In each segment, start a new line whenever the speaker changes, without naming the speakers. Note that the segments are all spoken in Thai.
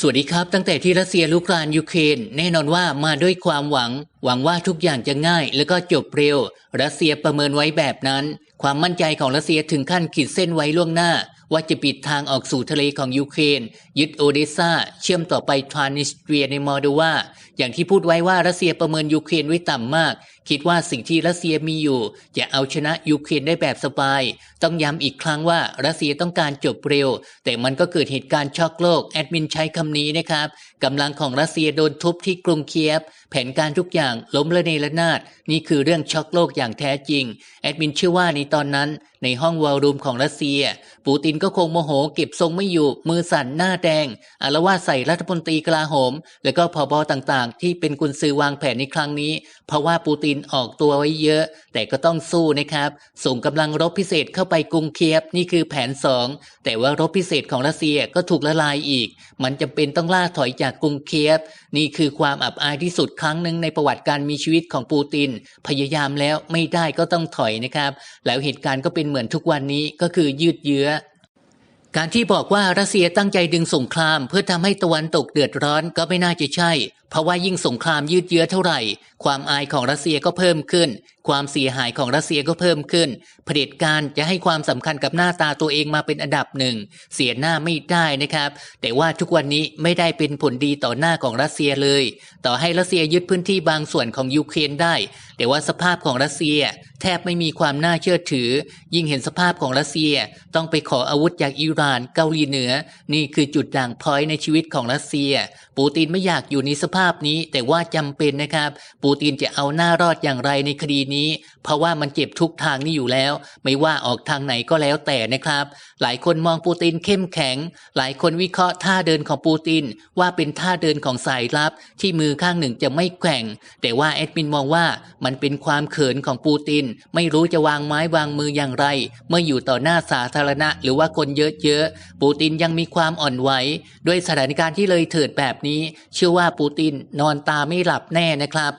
สวัสดีครับ ตั้งแต่ที่รัสเซียลุกรานยูเครนแน่นอนว่ามาด้วยความหวัง หวังว่าทุกอย่างจะง่าย แล้วก็จบเร็ว รัสเซียประเมินไว้แบบนั้น ความมั่นใจของรัสเซียถึงขั้นขีดเส้นไว้ล่วงหน้า ว่าจะปิดทางออกสู่ทะเลของยูเครน ยึดโอเดซาเชื่อมต่อไปทรานิสเตรียในมอลโดวาอย่างที่พูดไว้ว่ารัสเซียประเมินยูเครนไว้ต่ำมาก คิดว่าสิ่งที่รัสเซียมีอยู่ จะเอาชนะยูเครนได้แบบสบาย ต้องย้ำอีกครั้งว่ารัสเซียต้องการจบเร็ว แต่มันก็เกิดเหตุการณ์ช็อกโลก แอดมินใช้คำนี้นะครับกำลังของรัสเซียโดนทุบที่กรุงเคียฟ แผนการทุกอย่างล้มละเนระนาด นี่คือเรื่องช็อกโลกอย่างแท้จริง แอดมินเชื่อว่าในตอนนั้น ในห้องวอลรูมของรัสเซีย ปูตินก็คงโมโหเก็บทรงไม่อยู่ มือสั่นหน้าแดงอารวาสใส่รัฐมนตรีกลาโหม และก็พอบอต่างๆ ที่เป็นกุญซือวางแผนในครั้งนี้ เพราะว่าปูตินออกตัวไว้เยอะ แต่ก็ต้องสู้นะครับ ส่งกำลังรบพิเศษเข้าไปกรุงเคียฟนี่คือแผนสองแต่ว่ารบพิเศษของรัสเซียก็ถูกละลายอีก มันจำเป็นต้องล่าถอยจากกรุงเคียฟนี่คือความอับอายที่สุดครั้งหนึ่งในประวัติการมีชีวิตของปูติน พยายามแล้วไม่ได้ก็ต้องถอยนะครับ แล้วเหตุการณ์ก็เป็นเหมือนทุกวันนี้ก็คือยืดเยื้อการที่บอกว่ารัสเซียตั้งใจดึงสงคราม เพื่อทำให้ตะวันตกเดือดร้อนก็ไม่น่าจะใช่ เพราะว่ายิ่งสงครามยืดเยื้อเท่าไหร่ ความอายของรัสเซียก็เพิ่มขึ้น ความเสียหายของรัสเซียก็เพิ่มขึ้น เผด็จการจะให้ความสำคัญกับหน้าตาตัวเองมาเป็นอันดับหนึ่ง เสียหน้าไม่ได้นะครับ แต่ว่าทุกวันนี้ไม่ได้เป็นผลดีต่อหน้าของรัสเซียเลย ต่อให้รัสเซียยึดพื้นที่บางส่วนของยูเครนได้ แต่ว่าสภาพของรัสเซีย แทบไม่มีความน่าเชื่อถือ ยิ่งเห็นสภาพของรัสเซียต้องไปขออาวุธจากอิหร่านเกาหลีเหนือ นี่คือจุดด่างพร้อยในชีวิตของรัสเซีย ปูตินไม่อยากอยู่ในสภาพนี้ แต่ว่าจำเป็นนะครับ ปูตินจะเอาหน้ารอดอย่างไรในคดีนี้ เพราะว่ามันเจ็บทุกทางนี่อยู่แล้ว ไม่ว่าออกทางไหนก็แล้วแต่นะครับ หลายคนมองปูตินเข้มแข็ง หลายคนวิเคราะห์ท่าเดินของปูติน ว่าเป็นท่าเดินของสายลับ ที่มือข้างหนึ่งจะไม่แกว่ง แต่ว่าแอดมินมองว่ามันเป็นความเขินของปูติน ไม่รู้จะวางไม้วางมืออย่างไร เมื่ออยู่ต่อหน้าสาธารณะ หรือว่าคนเยอะๆปูตินยังมีความอ่อนไหวด้วยสถานการณ์ที่เลยเถิดแบบนี้ เชื่อว่าปูตินนอนตาไม่หลับแน่นะครับ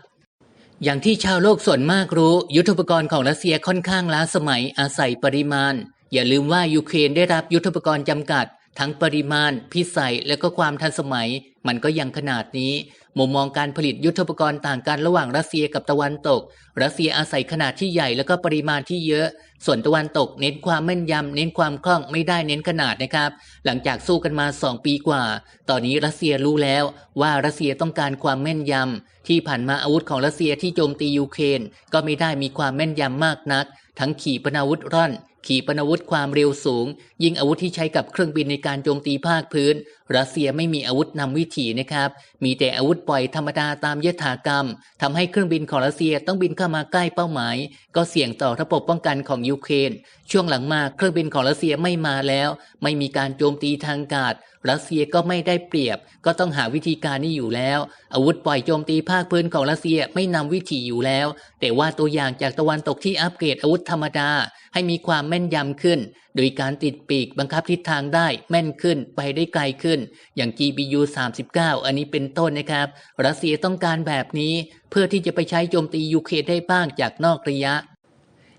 อย่างที่ชาวโลกส่วนมากรู้ ยุทโธปกรณ์ของรัสเซียค่อนข้างล้าสมัยอาศัยปริมาณ อย่าลืมว่ายูเครนได้รับยุทโธปกรณ์จำกัด ทั้งปริมาณ พิสัย และก็ความทันสมัย มันก็ยังขนาดนี้ มุมมองการผลิตยุทธปกรณ์ต่างกันระหว่างรัสเซียกับตะวันตก รัสเซียอาศัยขนาดที่ใหญ่แล้วก็ปริมาณที่เยอะ ส่วนตะวันตกเน้นความแม่นยำเน้นความคล่องไม่ได้เน้นขนาดนะครับ หลังจากสู้กันมา 2 ปีกว่า ตอนนี้รัสเซียรู้แล้วว่ารัสเซียต้องการความแม่นยำที่ผ่านมาอาวุธของรัสเซียที่โจมตียูเครนก็ไม่ได้มีความแม่นยำมากนัก ทั้งขีปนาวุธร่อน ขีปนาวุธความเร็วสูง ยิงอาวุธที่ใช้กับเครื่องบินในการโจมตีภาคพื้น รัสเซียไม่มีอาวุธนำวิถีนะครับ มีแต่อาวุธปล่อยธรรมดาตามยถากรรมทำให้เครื่องบินของรัสเซียต้องบินเข้ามาใกล้เป้าหมาย ก็เสี่ยงต่อระบบป้องกันของยูเครน ช่วงหลังมาเครื่องบินของรัสเซียไม่มาแล้ว ไม่มีการโจมตีทางอากาศรัสเซียก็ไม่ได้เปรียบ ก็ต้องหาวิธีการนี้อยู่แล้ว อาวุธปล่อยโจมตีภาคพื้นของรัสเซียไม่นำวิถีอยู่แล้ว แต่ว่าตัวอย่างจากตะวันตกที่อัปเกรดอาวุธธรรมดา ให้มีความแม่นยำขึ้น โดยการติดปีกบังคับทิศทางได้แม่นขึ้นไปได้ไกลขึ้น อย่าง GBU 39 อันนี้เป็นต้นนะครับ รัสเซียต้องการแบบนี้ เพื่อที่จะไปใช้โจมตียูเครนได้บ้างจากนอกระยะ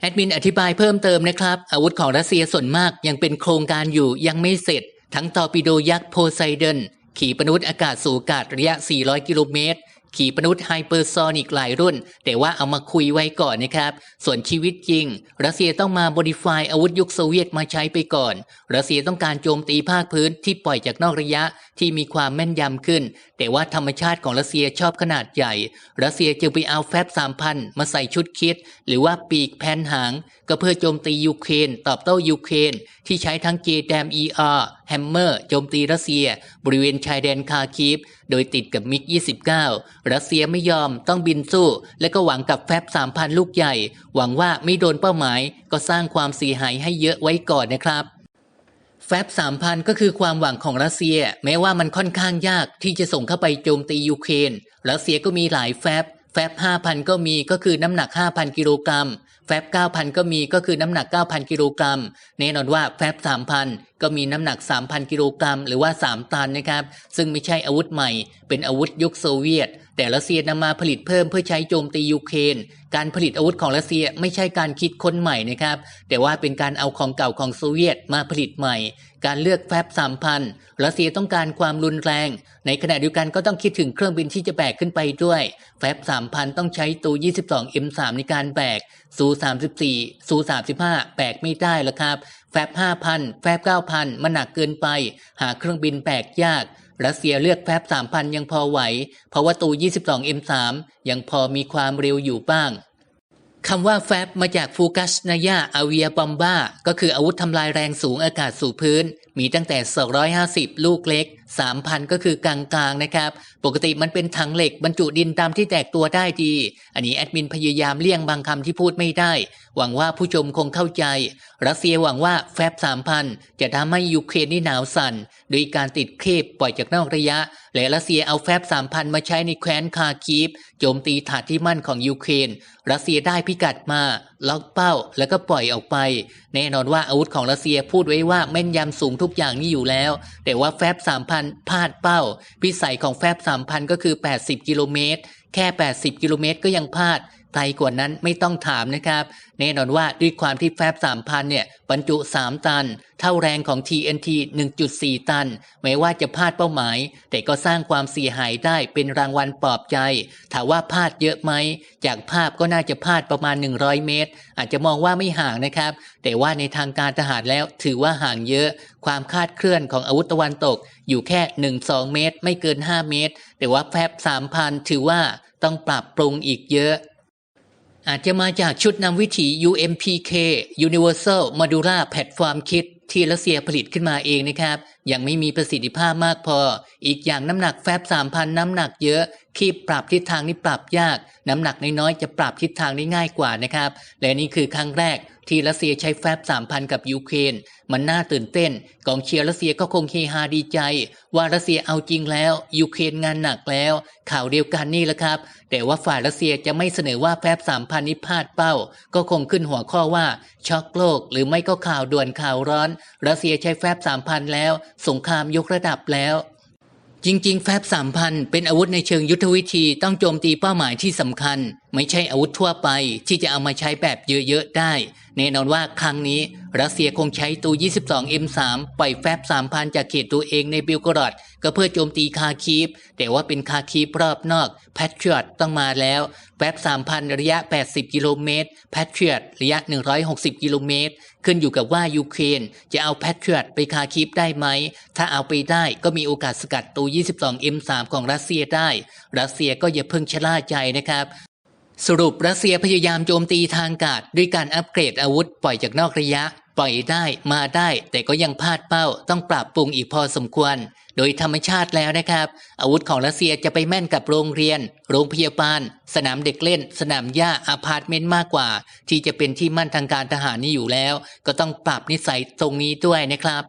แอดมินอธิบายเพิ่มเติมนะครับ อาวุธของรัสเซียส่วนมากยังเป็นโครงการอยู่ยังไม่เสร็จ ทั้งตอร์ปิโดยักษ์โพไซเดน ขีปนาวุธอากาศสู่อากาศระยะ 400 กิโลเมตร ขีปนาวุธไฮเปอร์ซอนิกหลายรุ่น แต่ว่าเอามาคุยไว้ก่อนนะครับ ส่วนชีวิตจริง รัสเซียต้องมาโมดิฟายอาวุธยุคโซเวียตมาใช้ไปก่อน รัสเซียต้องการโจมตีภาคพื้นที่ปล่อยจากนอกระยะที่มีความแม่นยำขึ้น แต่ว่าธรรมชาติของรัสเซียชอบขนาดใหญ่ รัสเซียจึงไปเอาแฟบ3,000มาใส่ชุดคิด หรือว่าปีกแผ่นหาง ก็เพื่อโจมตียูเครนตอบโต้ยูเครนที่ใช้ทั้ง JDAM-ER แแฮมเมอร์โจมตีรัสเซีย บริเวณชายแดนคาคีฟ โดยติดกับมิก 29 รัสเซียไม่ยอมต้องบินสู้ และก็หวังกับแฟบ 3,000 ลูกใหญ่ หวังว่าไม่โดนเป้าหมาย ก็สร้างความเสียหายให้เยอะไว้ก่อนนะครับแฟบ3,000 ก็คือความหวังของรัสเซีย แม้ว่ามันค่อนข้างยากที่จะส่งเข้าไปโจมตียูเครนรัสเซียก็มีหลายแฟบแฟบ5,000 ก็มีก็คือน้ำหนัก 5,000 กิโลกรัมแฟบ9,000 ก็มีก็คือน้ำหนัก 9,000 กิโลกรัมแน่นอนว่าแฟบ3,000ก็มีน้ำหนัก 3,000 กิโลกรัม หรือว่า 3 ตันนะครับ ซึ่งไม่ใช่อาวุธใหม่ เป็นอาวุธยุคโซเวียต แต่รัสเซียนำมาผลิตเพิ่มเพื่อใช้โจมตียูเครน การผลิตอาวุธของรัสเซียไม่ใช่การคิดค้นใหม่นะครับ แต่ว่าเป็นการเอาของเก่าของโซเวียตมาผลิตใหม่ การเลือกแฟบ3,000รัสเซียต้องการความรุนแรง ในขณะเดียวกันก็ต้องคิดถึงเครื่องบินที่จะแบกขึ้นไปด้วย แฟบ3,000 ต้องใช้ตู22 M3 ในการแบกซู34ซู35แบกไม่ได้แล้วครับ แฟบ5,000แฟบ9,000มันหนักเกินไป หาเครื่องบินแปลกยากรัสเซียเลือกแฟบ3,000ยังพอไหว เพราะว่าตู 22 M3 ยังพอมีความเร็วอยู่บ้างคำว่าแฟบมาจากฟูกัสนายาอาเวียบอมบ้า ก็คืออาวุธทำลายแรงสูงอากาศสู่พื้น มีตั้งแต่ 250 ลูกเล็ก3,000 ก็คือกลางๆนะครับ ปกติมันเป็นถังเหล็กบรรจุดินตามที่แตกตัวได้ดี อันนี้แอดมินพยายามเลี่ยงบางคำที่พูดไม่ได้ หวังว่าผู้ชมคงเข้าใจ รัสเซียหวังว่าแฟบ3,000 จะทำให้ยูเครนนี่หนาวสั่นโดยการติดเคปปล่อยจากนอกระยะ และรัสเซียเอาแฟบ3,000 มาใช้ในแคว้นคาคีฟโจมตีฐานที่มั่นของยูเครน รัสเซียได้พิกัดมา ล็อกเป้า แล้วก็ปล่อยออกไป แน่นอนว่าอาวุธของรัสเซียพูดไว้ว่าแม่นยำสูงทุกอย่างนี่อยู่แล้ว แต่ว่าแฟบ3,000พลาดเป้า พิสัยของแฟบ3,000ก็คือ 80 กิโลเมตร แค่ 80 กิโลเมตรก็ยังพลาด ไกลกว่านั้นไม่ต้องถามนะครับ แน่นอนว่าด้วยความที่แฟบ3,000 เนี่ยบรรจุ 3 ตัน เท่าแรงของ TNT 1.4 ตันแม้ว่าจะพลาดเป้าหมาย แต่ก็สร้างความเสียหายได้เป็นรางวัลปลอบใจ ถามว่าพลาดเยอะไหม จากภาพก็น่าจะพลาดประมาณ 100 เมตร อาจจะมองว่าไม่ห่างนะครับ แต่ว่าในทางการทหารแล้วถือว่าห่างเยอะ ความคาดเคลื่อนของอาวุธตะวันตก อยู่แค่ 1-2 เมตร ไม่เกิน 5 เมตร แต่ว่าแฟบ3,000 ถือว่าต้องปรับปรุงอีกเยอะ อาจจะมาจากชุดนำวิถี UMPK Universal Modular Platform Kit ที่รัสเซียผลิตขึ้นมาเองนะครับ ยังไม่มีประสิทธิภาพมากพอ อีกอย่างน้ำหนักแฟบ 3,000 น้ำหนักเยอะ คีบปรับทิศทางนี่ปรับยาก น้ำหนักน้อยๆ จะปรับทิศทางได้ง่ายกว่านะครับ และนี่คือครั้งแรก ที่รัสเซียใช้แฟบ3,000กับยูเครนมันน่าตื่นเต้น กองเชียร์รัสเซียก็คงเฮฮาดีใจ ว่ารัสเซียเอาจริงแล้วยูเครนงานหนักแล้ว ข่าวเดียวกันนี่แหละครับ แต่ว่าฝ่ายรัสเซียจะไม่เสนอว่าแฟบ3,000นี้พลาดเป้า ก็คงขึ้นหัวข้อว่าช็อกโลก หรือไม่ก็ข่าวด่วนข่าวร้อน รัสเซียใช้แฟบ3,000แล้ว สงครามยกระดับแล้วจริง ๆ แฟบ3,000เป็นอาวุธในเชิงยุทธวิธีต้องโจมตีเป้าหมายที่สำคัญ ไม่ใช่อาวุธทั่วไปที่จะเอามาใช้แบบเยอะๆได้ แน่นอนว่าครั้งนี้ รัสเซียคงใช้ตู 22 M3 ปล่อยแฟบ 3,000 จากเขตตัวเองในบิลกรอดก็เพื่อโจมตีคาคีฟ แต่ว่าเป็นคาคีฟรอบนอกแพทริอตต้องมาแล้วแฟบ 3,000 ระยะ 80 กิโลเมตรแพทริอตระยะ 160 กิโลเมตร ขึ้นอยู่กับว่ายูเครนจะเอาแพทริอตไปคาคีฟได้ไหม ถ้าเอาไปได้ก็มีโอกาสสกัดตู 22 M3 ของรัสเซียได้ รัสเซียก็อย่าเพิ่งชะล่าใจนะครับ สรุปรัสเซียพยายามโจมตีทางอากาศด้วยการอัปเกรดอาวุธปล่อยจากนอกระยะ ปล่อยได้มาได้ แต่ก็ยังพลาดเป้าต้องปรับปรุงอีกพอสมควร โดยธรรมชาติแล้วนะครับ อาวุธของรัสเซียจะไปแม่นกับโรงเรียน โรงพยาบาล สนามเด็กเล่น สนามหญ้าอาพาร์ตเมนต์มากกว่า ที่จะเป็นที่มั่นทางการทหารนี่อยู่แล้ว ก็ต้องปรับนิสัยตรงนี้ด้วยนะครับ